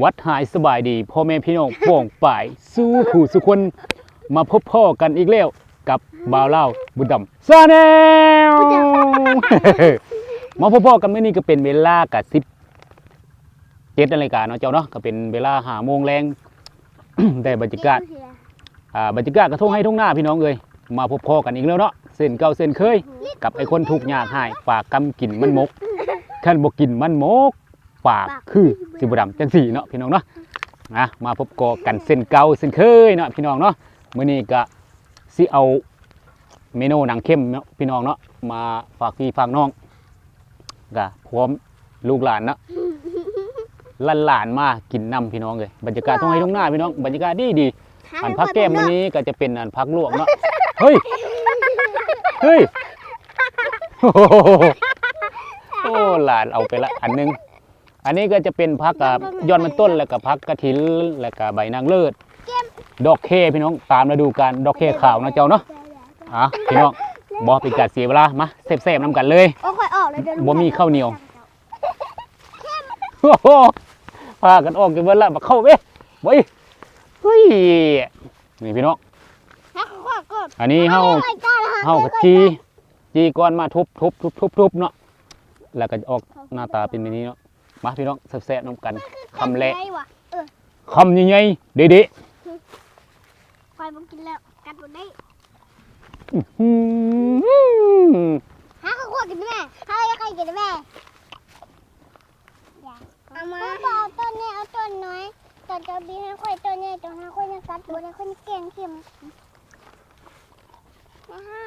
วัดหายสบายดีพ่อแม่พี่น้องป้องป่ายสู้ผู้สุคนมาพบพ่อกันอีกแล้วกับบ่าวเล่าบุญดำซาแนลมาพบพ่อกันเมื่อนี้ก็เป็นเวลากับสิบเจ็ดนาฬิกาเนาะเจ้าเนาะก็เป็นเวลาหาโมงแรงได้บรรยากาศอ่าบรรยากาศกระทงให้ทุ่งหน้าพี่น้องเลยมาพบพ่อกันอีกแล้วเนาะเส้นเก่าเส้นเคย กับไอ้คนทุกข์ยากหายปากกำกินมันมกขันบกินมันมก ปากคือสิบดำจังสี่เนาะพี่น้องเนาะนะมาพบกอกันเส้นเก่าเส้นเคยเนาะพี่น้องเนาะมื้อนี้ก็สิเอาเมนูหนังเข้มเนาะพี่น้องเนาะมาฝากพี่ฝากน้องก็พร้อมลูกหลานเนาะหลานๆมากินน้ำพี่น้องเลยบรรยากาศท้องให้ทุ่งหน้าพี่น้องบรรยากาศดีดีๆอันพักแก้มวันนี้ก็จะเป็นอันพักลวกเนาะเฮ้ยเฮ้ยโอ้โหโอ้หลานเอาไปละอันหนึง อันนี้ก็จะเป็นพักกับยอดมันต้นแล้วก็พักกระถินแล้วก็ใบนางเลิศดอกเคพี่น้องตามฤดูกาลดอกเคขาวนะเจ้าเนาะอะพี่น้องบอเป็นการเสียเวลามาเซฟๆน้ำกันเลยโอ้ค่อยออกเลยเดี๋ยวบ่มีข้าวเหนียวโอ้โหพากันออกกันเบิดละมาเข้าเว้ยเว้ยเฮ้ยนี่พี่น้องฮักข้อก่อนอันนี้เฮาเฮากะจีจีก้อนมาทุบทุบทุบทุบทุบเนาะแล้วก็จะออกหน้าตาเป็นแบบนี้เนาะ มาพี่น้องแซ่บๆน้ำกันคำแรกได้วะคำใหญ่ๆเด็ดคอยบ่กินแล้วกัดบ่ได้ๆอื้อหือฮักข้อกินได้แม่ฮักใครกินได้แม่เอามาเอาต้นนี้เอาต้นน้อยต้นจะบีให้ค่อยต้นนี้ต้นให้ค่อยกัดบ่ได้ค่อยแกงเค็มนะฮะ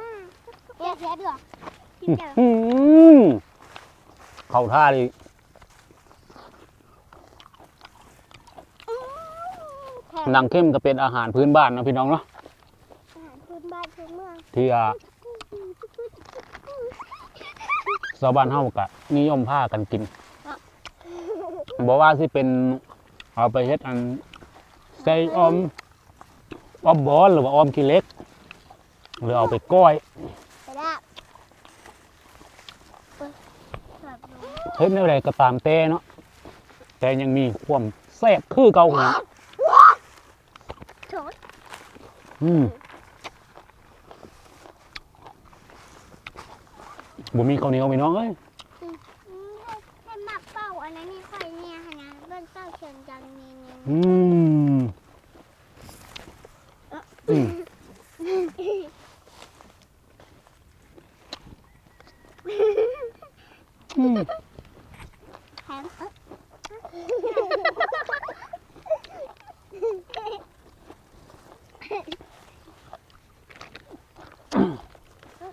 มาเดี๋ยวเสียด้วยกินเจ้าอื้อหือ เข้าท่าดิแถมนางเข้มก็เป็นอาหารพื้นบ้านเนาะพี่น้องเนาะอาหารพื้นบ้านพื้นเมืองที่อ่าชาวบ้านเฮากะนิยมผ้ากันกินบอกว่าสิเป็นเอาไปเฮ็ดอันใส่ออมออมบอลหรือว่าออมขี้เหล็ก หรือเอาไปก้อย ไปแล้ว เฮ็ดในไรก็ตามแต่เนาะแต่ยังมีความแซ่บคือเก่าหัวโถดอืมบ่มีข้าวเหนียวพี่น้องเอ้ยให้หมักเป้าอันนั้นนี่ค่อยเนี่ยค่ะนะเบิ้ลเป้าเชิญจังนี่นี่อืมอืมอืม แถมเอ้ย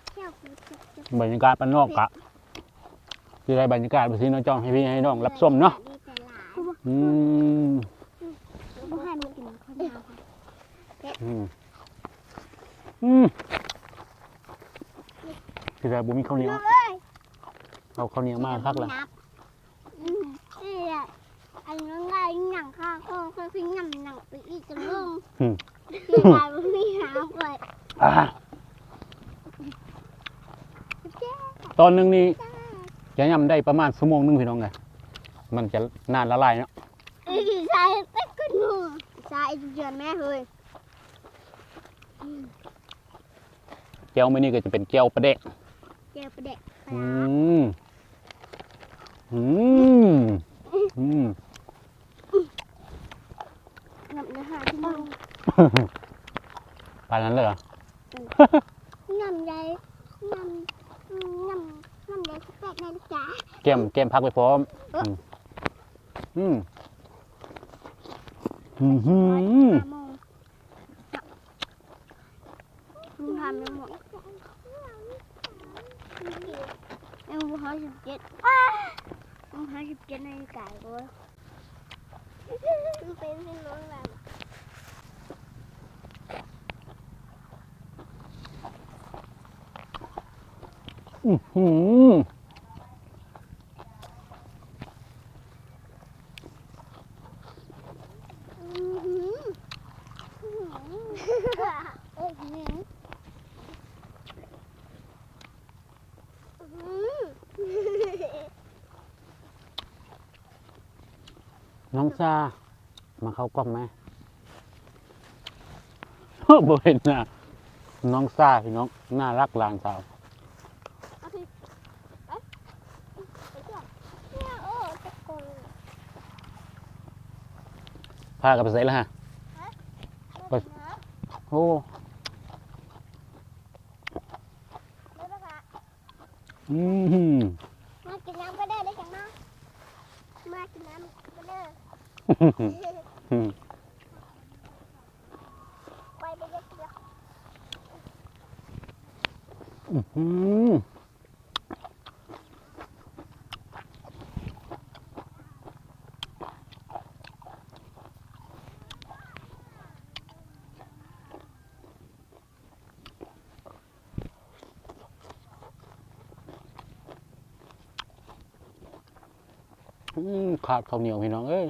เที่ยวกูจุกจุก บรรยากาศบ้านนอกกะที่ได้บรรยากาศไปที่น้องจ้องให้พี่ให้น้องรับส้มเนาะดีแต่หลายอืมบ่ให้มันกินคนเดียวค่ะอืมอืมที่ได้บุมีข้าวเหนียวเอ้ยเอาข้าวเหนียวมาคักเลยนับอืมนี่แหละอันนั้นไงหนังข้าวก็ค่อยๆหนังหนังไปอีกจังลงอืมที่ตายมันไม่หาเลย อ่า ตอนหนึงนี่จะยำได้ประมาณชั่วโมงหนึงพี่น้องไงมันจะนานละลายเนาะไอ้ชายเต็กขึ้นหัวชายเดือนแม่เฮ้ยแก้วไม่นี่ก็จะเป็นแก้วประเดะเจอประเด็กอืมอืมอืมนับเนื้อหาที่มึงปานนั้นเลยเหรอ นำใจนำ นำนำใจสเปกในลูกจ๋าแก้มแก้มพักไปพร้อม อืมอืมอืมอืมโมงมึงทำยังหมดยังบุหาสิบเจ็ดบุหาสิบเจ็ดในกายกูมันเป็นที่น้องแบบ อือหือน้องซามาเข้ากล้องไหมโอ้บ่เห็นหน้าน้องซาพี่น้อง น่ารักหลานสาว เอาพี่ไปไปเที่ยวเนี่ยโอ้จะโกง พากันไปใส่แล้วฮะไปนะโอ้ไม่ปะคะอืมหืมมากินน้ำก็ได้ได้จังนะมากินน้ำก็ได้อืมไปไปเยอะเยอะอืม ขาดข้าวเหนียวพี่น้องเอ้ย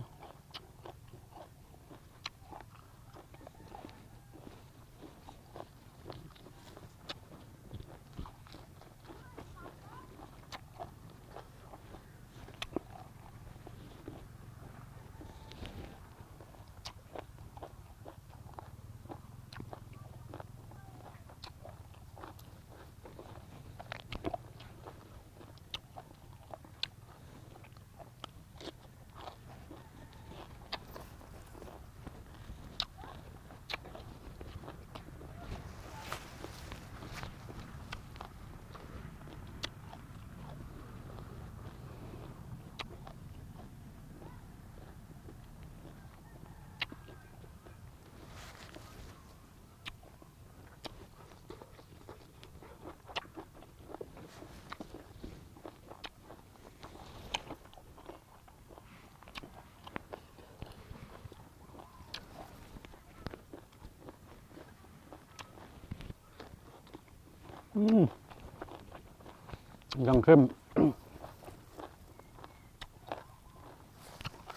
ยังเข้ม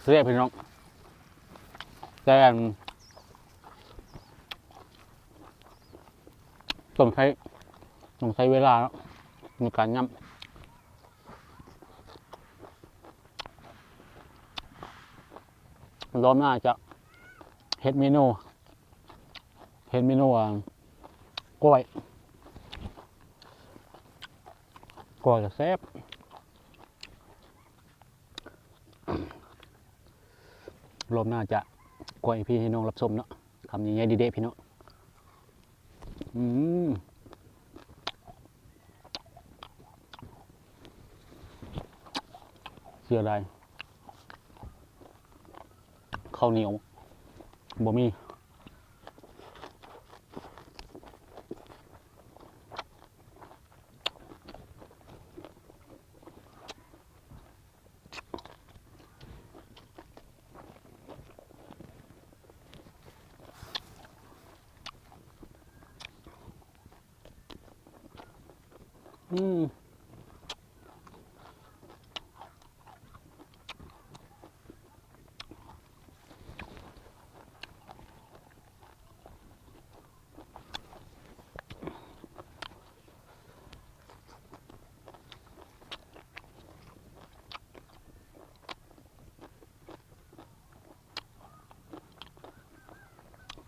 เสียพี่น้องแต่ต้องใช้ต้องใช้เวลาในการย่ำรอบหน้าจะเฮ็ดเมนูเฮ็ดเมนูกล้วย กล้วยกับแซ่บรอบหน้าจะกวยพี่ให้น้องรับชมเนาะคำยังไงดีเด้พี่เนาะอืมเสียดายข้าวเหนียวบ่มี อืม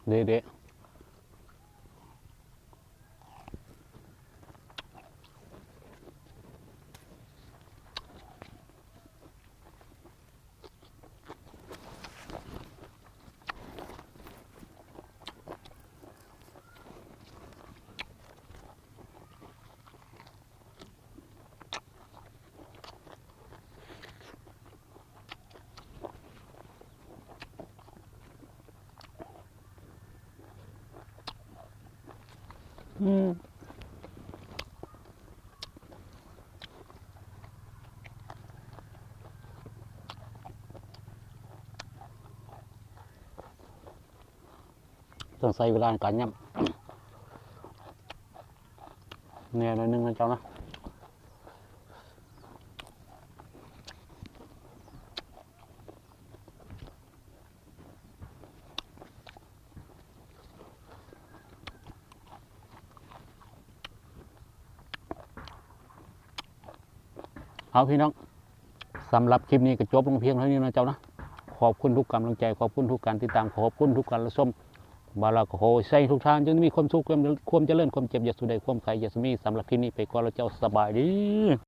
เอืมต้องใช้เวลาในการย่ำเนี่ยหน่อยนึงนะเจ้านะ เอาพี่น้องสำหรับคลิปนี้ก็จบลงเพียงเท่านี้นะเจ้านะขอบคุณทุกกำลังใจขอบคุณทุกการติดตามขอบคุณทุกการรับชมบาราโคใส่ทุกทางจึงมีความสุขความความเจริญความเจ็บอย่าสุดใดความใครอย่าสมีสำหรับคลิปนี้ไปก่อนแล้วเจ้าสบายดี